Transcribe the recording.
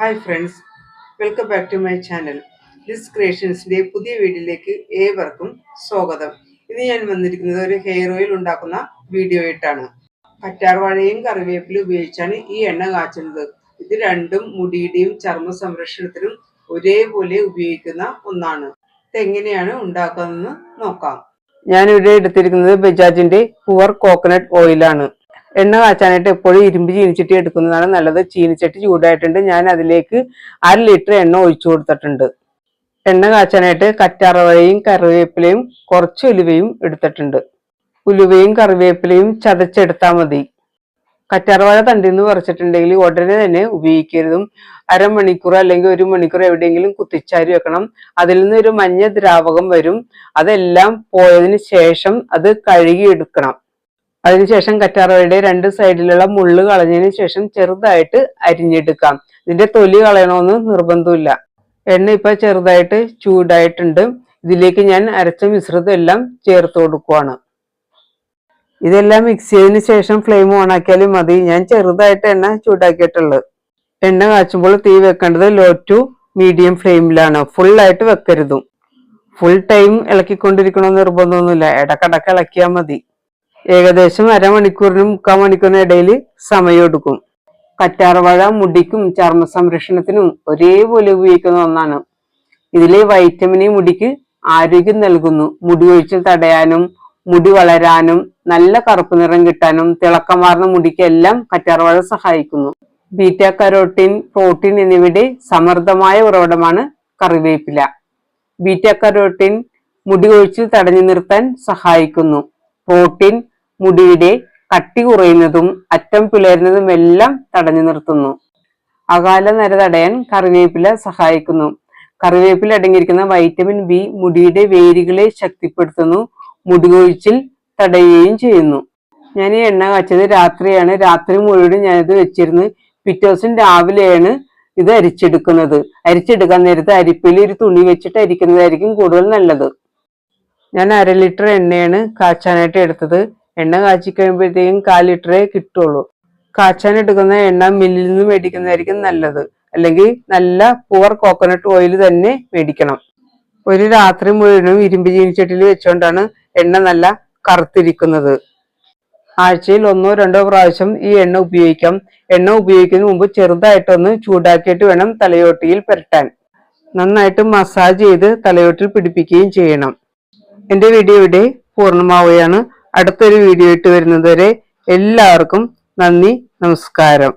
Hi friends welcome back to my channel Liz ക്രിയേഷൻസിന്റെ പുതിയ വീഡിയോയിലേക്ക് ഏവർക്കും സ്വാഗതം. ഇന്ന് ഞാൻ വന്നിരിക്കുന്നത് ഒരു ഹെയർ ഓയിൽ ഉണ്ടാക്കുന്ന വീഡിയോ ആയിട്ടാണ്. കറ്റാർവാഴയും കറിവേപ്പിലും ഉപയോഗിച്ചാണ് ഈ എണ്ണ കാച്ചുന്നത്. ഇത് രണ്ടും മുടിയുടെയും ചർമ്മ സംരക്ഷണത്തിനും ഒരേപോലെ ഉപയോഗിക്കുന്ന ഒന്നാണ്. ഇതെങ്ങനെയാണ് ഉണ്ടാക്കുന്നതെന്ന് നോക്കാം. ഞാനിവിടെ എടുത്തിരിക്കുന്നത് ബജാജിന്റെ പുവർ കോക്കനട്ട് ഓയിലാണ് എണ്ണ കാച്ചാനായിട്ട് എപ്പോഴും ഇരുമ്പ് ചീനിച്ചട്ടി എടുക്കുന്നതാണ് നല്ലത്. ചീനിച്ചട്ടി ചൂടായിട്ടുണ്ട്. ഞാൻ അതിലേക്ക് അര ലിറ്റർ എണ്ണ ഒഴിച്ചു കൊടുത്തിട്ടുണ്ട്. എണ്ണ കാച്ചാനായിട്ട് കറ്റാറവഴയും കറിവേപ്പിലയും കുറച്ച് ഉലുവയും എടുത്തിട്ടുണ്ട്. ഉലുവയും കറിവേപ്പിലയും ചതച്ചെടുത്താൽ മതി. കറ്റാർവാഴ തണ്ടിൽ നിന്ന് പറിച്ചിട്ടുണ്ടെങ്കിൽ ഉടനെ തന്നെ ഉപയോഗിക്കരുതും. അരമണിക്കൂർ അല്ലെങ്കിൽ ഒരു മണിക്കൂർ എവിടെയെങ്കിലും കുത്തിച്ചാരി വെക്കണം. അതിൽ നിന്ന് ഒരു മഞ്ഞ ദ്രാവകം വരും. അതെല്ലാം പോയതിന് ശേഷം അത് കഴുകിയെടുക്കണം. അതിനുശേഷം കറ്റാറവയുടെ രണ്ട് സൈഡിലുള്ള മുള്ളു കളഞ്ഞതിന് ശേഷം ചെറുതായിട്ട് അരിഞ്ഞെടുക്കാം. ഇതിന്റെ തൊലി കളയണമെന്ന് നിർബന്ധമില്ല. എണ്ണ ഇപ്പൊ ചെറുതായിട്ട് ചൂടായിട്ടുണ്ട്. ഇതിലേക്ക് ഞാൻ അരച്ച മിശ്രിതം എല്ലാം ചേർത്ത് കൊടുക്കുവാണ്. ഇതെല്ലാം മിക്സ് ചെയ്തതിന് ശേഷം ഫ്ലെയിം ഓൺ ആക്കിയാലും മതി. ഞാൻ ചെറുതായിട്ട് എണ്ണ ചൂടാക്കിയിട്ടുള്ളത്. എണ്ണ കാച്ചുമ്പോൾ തീ വെക്കേണ്ടത് ലോ ടു മീഡിയം ഫ്ലെയിമിലാണ് ഫുൾ ആയിട്ട് വെക്കരുതും. ഫുൾ ടൈം ഇളക്കിക്കൊണ്ടിരിക്കണമെന്ന് നിർബന്ധമൊന്നുമില്ല. ഇടക്കിടക്ക് ഇളക്കിയാൽ മതി. ഏകദേശം അരമണിക്കൂറിനും മുക്കാൽ മണിക്കൂറിനും ഇടയിൽ സമയം എടുക്കും കറ്റാർവാഴ മുടിക്കും ചർമ്മ സംരക്ഷണത്തിനും ഒരേപോലെ ഉപയോഗിക്കുന്ന ഒന്നാണ്. ഇതിലെ വൈറ്റമിൻ മുടിക്ക് ആരോഗ്യം നൽകുന്നു. മുടി ഒഴിച്ചിൽ തടയാനും മുടി വളരാനും നല്ല കറുപ്പ് നിറം കിട്ടാനും തിളക്കമാർന്ന മുടിക്ക് എല്ലാം കറ്റാർവാഴ സഹായിക്കുന്നു. ബീറ്റ കരോട്ടിൻ പ്രോട്ടീൻ എന്നിവയുടെ സമൃദ്ധമായ ഉറവിടമാണ് കറിവേപ്പില. ബീറ്റ കരോട്ടിൻ മുടി ഒഴിച്ചിൽ തടഞ്ഞു നിർത്താൻ സഹായിക്കുന്നു. പ്രോട്ടീൻ മുടിയുടെ കട്ടി കുറയുന്നതും അറ്റം പിളരുന്നതും എല്ലാം തടഞ്ഞു നിർത്തുന്നു. അകാല നര തടയാൻ കറിവേപ്പില സഹായിക്കുന്നു. കറിവേപ്പില അടങ്ങിയിരിക്കുന്ന വൈറ്റമിൻ ബി മുടിയുടെ വേരുകളെ ശക്തിപ്പെടുത്തുന്നു. മുടി കൊഴിച്ചിൽ തടയുകയും ചെയ്യുന്നു. ഞാൻ ഈ എണ്ണ കാച്ചത് രാത്രിയാണ്. രാത്രി മുഴുവൻ ഞാനിത് വെച്ചിരുന്ന്. പിറ്റേ ദിവസം രാവിലെയാണ് ഇത് അരിച്ചെടുക്കുന്നത്. അരിച്ചെടുക്കാൻ നേരത്ത് അരിപ്പിൽ ഒരു തുണി വെച്ചിട്ട് അരിക്കുന്നതായിരിക്കും കൂടുതൽ നല്ലത്. ഞാൻ അര ലിറ്റർ എണ്ണയാണ് കാച്ചാനായിട്ട് എടുത്തത്. എണ്ണ കാച്ചി കഴിയുമ്പോഴത്തേക്കും കാൽ ലിറ്ററേ കിട്ടുള്ളൂ. കാച്ചാൻ എടുക്കുന്ന എണ്ണ മില്ലിൽ നിന്ന് മേടിക്കുന്നതായിരിക്കും നല്ലത്. അല്ലെങ്കിൽ നല്ല പുവർ കോക്കനട്ട് ഓയിൽ തന്നെ മേടിക്കണം. ഒരു രാത്രി മുഴുവനും ഇരുമ്പ് ചീനിച്ചട്ടിയിൽ വെച്ചുകൊണ്ടാണ് എണ്ണ നല്ല കറുത്തിരിക്കുന്നത്. ആഴ്ചയിൽ ഒന്നോ രണ്ടോ പ്രാവശ്യം ഈ എണ്ണ ഉപയോഗിക്കാം. എണ്ണ ഉപയോഗിക്കുന്നതിന് മുമ്പ് ചെറുതായിട്ടൊന്ന് ചൂടാക്കിയിട്ട് വേണം തലയോട്ടിയിൽ പുരട്ടാൻ. നന്നായിട്ട് മസാജ് ചെയ്ത് തലയോട്ടിൽ പിടിപ്പിക്കുകയും ചെയ്യണം. എന്റെ വീഡിയോ ഇവിടെ പൂർണമാവുകയാണ്. അടുത്തൊരു വീഡിയോ ഇട്ട് വരുന്നതുവരെ എല്ലാവർക്കും നന്ദി നമസ്കാരം.